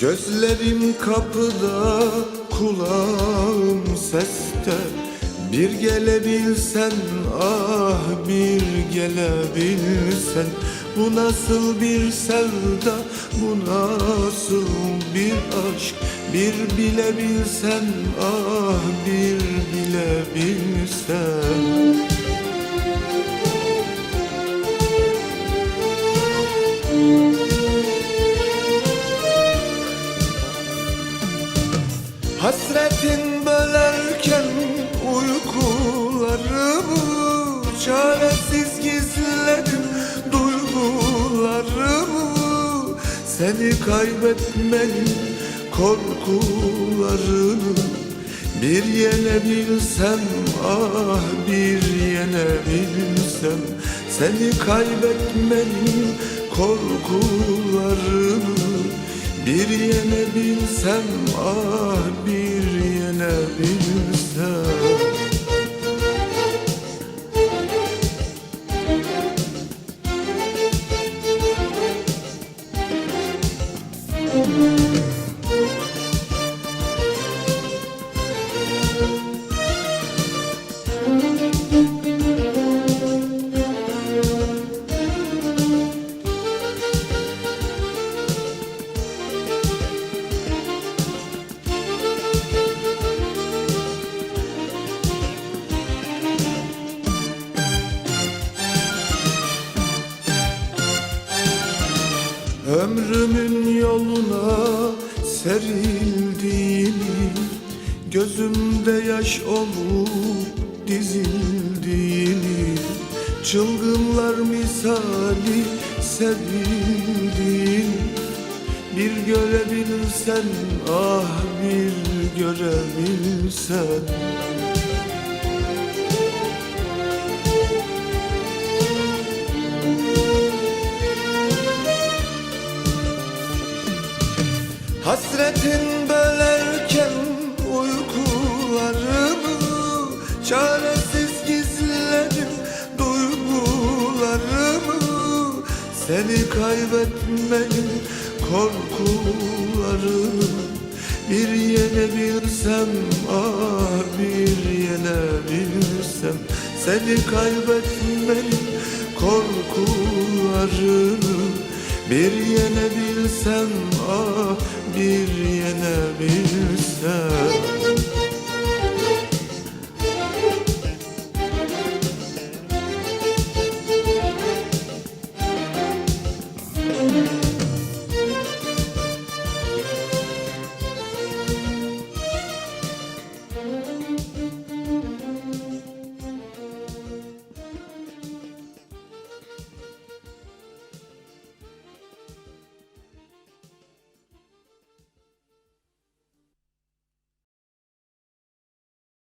Gözlerim kapıda, kulağım seste. Bir gelebilsen, ah bir gelebilsen. Bu nasıl bir sevda, bu nasıl bir aşk? Bir bilebilsen, ah bir bilebilsen Hasretin bölerken uykularımı Çaresiz gizledim duygularımı Seni kaybetmenin korkularını Bir yenebilsem ah bir yenebilsem Seni kaybetmenin korkularını bir yenebilsem ah bir yenebilsem Ömrümün yoluna serildiğini Gözümde yaş olup dizildiğini Çılgınlar misali sevildiğini Bir görebilsen ah bir görebilsen Hasretin bölerken uykularımı Çaresiz gizledim duygularımı. Seni kaybetmenin korkularını Bir yenebilsem ah bir yenebilsem Seni kaybetmenin korkularını bir yenebilsem ah bir yenebilsem Müzik